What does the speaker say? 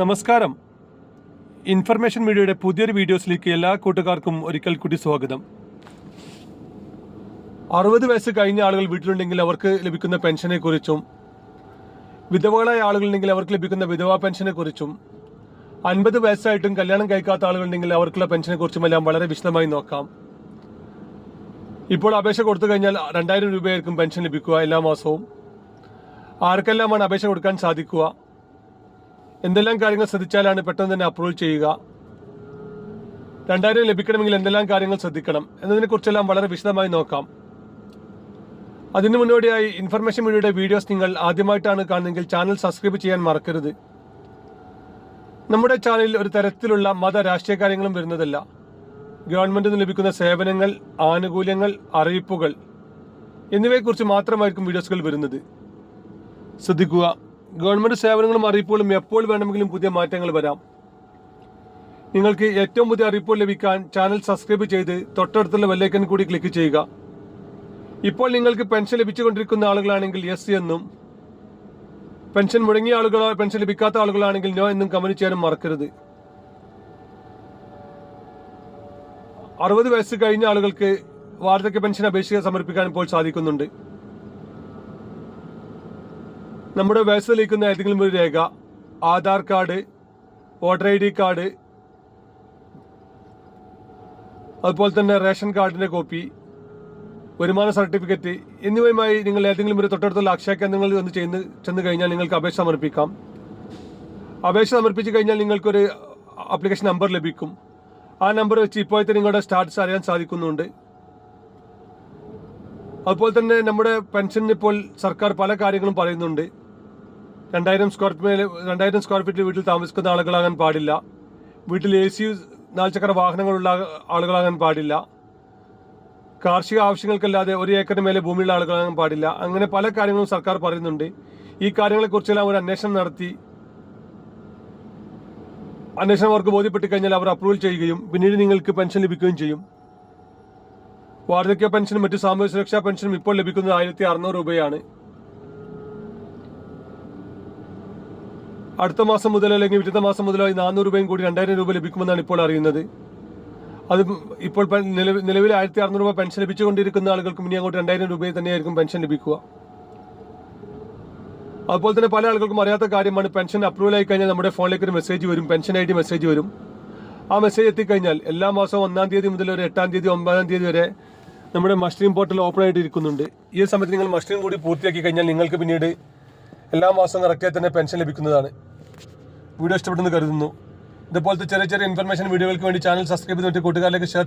നമസ്കാരം. ഇൻഫർമേഷൻ മീഡിയയുടെ പുതിയൊരു വീഡിയോസിലേക്ക് എല്ലാ കൂട്ടുകാർക്കും ഒരിക്കൽ കൂടി സ്വാഗതം. അറുപത് വയസ്സ് കഴിഞ്ഞ ആളുകൾ വീട്ടിലുണ്ടെങ്കിൽ അവർക്ക് ലഭിക്കുന്ന പെൻഷനെ കുറിച്ചും വിധവകളായ ആളുകളുണ്ടെങ്കിൽ അവർക്ക് ലഭിക്കുന്ന വിധവാ പെൻഷനെ കുറിച്ചും അൻപത് വയസ്സായിട്ടും കല്യാണം കഴിക്കാത്ത ആളുകളുണ്ടെങ്കിൽ അവർക്കുള്ള പെൻഷനെ കുറിച്ചുമെല്ലാം വളരെ വിശദമായി നോക്കാം. ഇപ്പോൾ അപേക്ഷ കൊടുത്തു കഴിഞ്ഞാൽ രണ്ടായിരം രൂപയായിരിക്കും പെൻഷൻ ലഭിക്കുക എല്ലാ മാസവും. ആർക്കെല്ലാമാണ് അപേക്ഷ കൊടുക്കാൻ സാധിക്കുക? എന്തെല്ലാം കാര്യങ്ങൾ ശ്രദ്ധിച്ചാലാണ് പെട്ടെന്ന് തന്നെ അപ്രൂവ് ചെയ്യുക? രണ്ടായിരം ലഭിക്കണമെങ്കിൽ എന്തെല്ലാം കാര്യങ്ങൾ ശ്രദ്ധിക്കണം? എന്നതിനെ കുറിച്ചെല്ലാം വളരെ വിശദമായി നോക്കാം. അതിനു മുന്നോടിയായി ഇൻഫർമേഷൻ മീഡിയയുടെ വീഡിയോസ് നിങ്ങൾ ആദ്യമായിട്ടാണ് കാണുന്നതെങ്കിൽ ചാനൽ സബ്സ്ക്രൈബ് ചെയ്യാൻ മറക്കരുത്. നമ്മുടെ ചാനലിൽ ഒരു തരത്തിലുള്ള മത രാഷ്ട്രീയ കാര്യങ്ങളും വരുന്നതല്ല. ഗവൺമെന്റിൽ നിന്ന് ലഭിക്കുന്ന സേവനങ്ങൾ ആനുകൂല്യങ്ങൾ അറിയിപ്പുകൾ എന്നിവയെക്കുറിച്ച് മാത്രമായിരിക്കും വീഡിയോസുകൾ വരുന്നത്. ശ്രദ്ധിക്കുക. ഗവൺമെന്റ് സേവനങ്ങളും അറിയിപ്പുകളും എപ്പോൾ വേണമെങ്കിലും പുതിയ മാറ്റങ്ങൾ വരാം. നിങ്ങൾക്ക് ഏറ്റവും പുതിയ അറിയിപ്പുകൾ ലഭിക്കാൻ ചാനൽ സബ്സ്ക്രൈബ് ചെയ്ത് തൊട്ടടുത്തുള്ള വെല്ലേക്കൻ കൂടി ക്ലിക്ക് ചെയ്യുക. ഇപ്പോൾ നിങ്ങൾക്ക് പെൻഷൻ ലഭിച്ചുകൊണ്ടിരിക്കുന്ന ആളുകളാണെങ്കിൽ യെസ് എന്നും പെൻഷൻ മുടങ്ങിയ ആളുകളോ പെൻഷൻ ലഭിക്കാത്ത ആളുകളാണെങ്കിൽ നോ എന്നും കമന്റ് ചെയ്യാനും മറക്കരുത്. അറുപത് വയസ്സ് കഴിഞ്ഞ ആളുകൾക്ക് വാർദ്ധക്യ പെൻഷൻ അപേക്ഷ സമർപ്പിക്കാൻ ഇപ്പോൾ സാധിക്കുന്നുണ്ട്. നമ്മുടെ വയസ്സ് തെളിയിക്കുന്ന ഏതെങ്കിലും ഒരു രേഖ Aadhaar card voter I D card അതുപോലെ തന്നെ റേഷൻ കാർഡിന്റെ കോപ്പി വരുമാന സർട്ടിഫിക്കറ്റ് എന്നിവയുമായി നിങ്ങൾ ഏതെങ്കിലും ഒരു തൊട്ടടുത്തുള്ള അക്ഷയ കേന്ദ്രങ്ങളിൽ വന്ന് ചെയ്യുന്ന ചെന്ന് കഴിഞ്ഞാൽ നിങ്ങൾക്ക് അപേക്ഷ സമർപ്പിക്കാം. അപേക്ഷ സമർപ്പിച്ച് കഴിഞ്ഞാൽ നിങ്ങൾക്കൊരു അപ്ലിക്കേഷൻ നമ്പർ ലഭിക്കും. ആ നമ്പർ വെച്ച് ഇപ്പോഴത്തെ നിങ്ങളുടെ സ്റ്റാറ്റസ് അറിയാൻ സാധിക്കുന്നുണ്ട്. അതുപോലെ തന്നെ നമ്മുടെ പെൻഷൻ ഇപ്പോൾ സർക്കാർ പല കാര്യങ്ങളും പറയുന്നുണ്ട്. രണ്ടായിരം സ്ക്വയർ രണ്ടായിരം സ്ക്വയർ ഫീറ്റിൽ വീട്ടിൽ താമസിക്കുന്ന ആളുകളാകാൻ പാടില്ല. വീട്ടിൽ എ സി നാൽചക്ര വാഹനങ്ങളുള്ള ആളുകളാകാൻ പാടില്ല. കാർഷിക ആവശ്യങ്ങൾക്കല്ലാതെ ഒരു ഏക്കറിന് മേലെ ഭൂമിയുള്ള ആളുകളാകാൻ പാടില്ല. അങ്ങനെ പല കാര്യങ്ങളും സർക്കാർ പറയുന്നുണ്ട്. ഈ കാര്യങ്ങളെക്കുറിച്ചെല്ലാം ഒരു അന്വേഷണം നടത്തി. അന്വേഷണം അവർക്ക് ബോധ്യപ്പെട്ട് കഴിഞ്ഞാൽ അവർ അപ്രൂവൽ ചെയ്യുകയും പിന്നീട് നിങ്ങൾക്ക് പെൻഷൻ ലഭിക്കുകയും ചെയ്യും. വാർദ്ധക്യ പെൻഷനും മറ്റു സാമൂഹ്യ സുരക്ഷാ പെൻഷനും ഇപ്പോൾ ലഭിക്കുന്നത് ആയിരത്തി അറുന്നൂറ് രൂപയാണ്. അടുത്ത മാസം മുതൽ അല്ലെങ്കിൽ വിറ്റത്തെ മാസം മുതലായി നാനൂറ് രൂപയും കൂടി രണ്ടായിരം രൂപ ലഭിക്കുമെന്നാണ് ഇപ്പോൾ അറിയുന്നത്. അത് ഇപ്പോൾ നിലവിൽ ആയിരത്തി അറുന്നൂറ് രൂപ പെൻഷൻ ലഭിച്ചുകൊണ്ടിരിക്കുന്ന ആളുകൾക്ക് ഇനി അങ്ങോട്ട് രണ്ടായിരം രൂപയിൽ തന്നെയായിരിക്കും പെൻഷൻ ലഭിക്കുക. അതുപോലെ തന്നെ പല ആളുകൾക്കും അറിയാത്ത കാര്യമാണ് പെൻഷൻ അപ്രൂവൽ ആയി കഴിഞ്ഞാൽ നമ്മുടെ ഫോണിലേക്ക് ഒരു മെസ്സേജ് വരും പെൻഷൻ ഡി മെസ്സേജ് വരും. ആ മെസ്സേജ് എത്തിക്കഴിഞ്ഞാൽ എല്ലാ മാസവും ഒന്നാം തീയതി മുതൽ ഒരു എട്ടാം തീയതി ഒമ്പതാം തീയതി വരെ നമ്മുടെ മഷ്ട്രീം പോർട്ടൽ ഓപ്പൺ ആയിട്ട് ഇരിക്കുന്നുണ്ട് ഈ സമയത്ത് നിങ്ങൾ മഷ്ട്രീം കൂടി പൂർത്തിയാക്കി കഴിഞ്ഞാൽ നിങ്ങൾക്ക് പിന്നീട് എല്ലാ മാസവും കറക്റ്റായി തന്നെ പെൻഷൻ ലഭിക്കുന്നതാണ്. വീഡിയോ ഇഷ്ടപ്പെട്ടെന്ന് കരുതുന്നു. ഇതുപോലത്തെ ചെറിയ ചെറിയ ഇൻഫർമേഷൻ വീഡിയോകൾക്ക് വേണ്ടി ചാനൽ സബ്സ്ക്രൈബ് ചെയ്തിട്ട് കൂട്ടുകാരിലേക്ക് ഷെയർ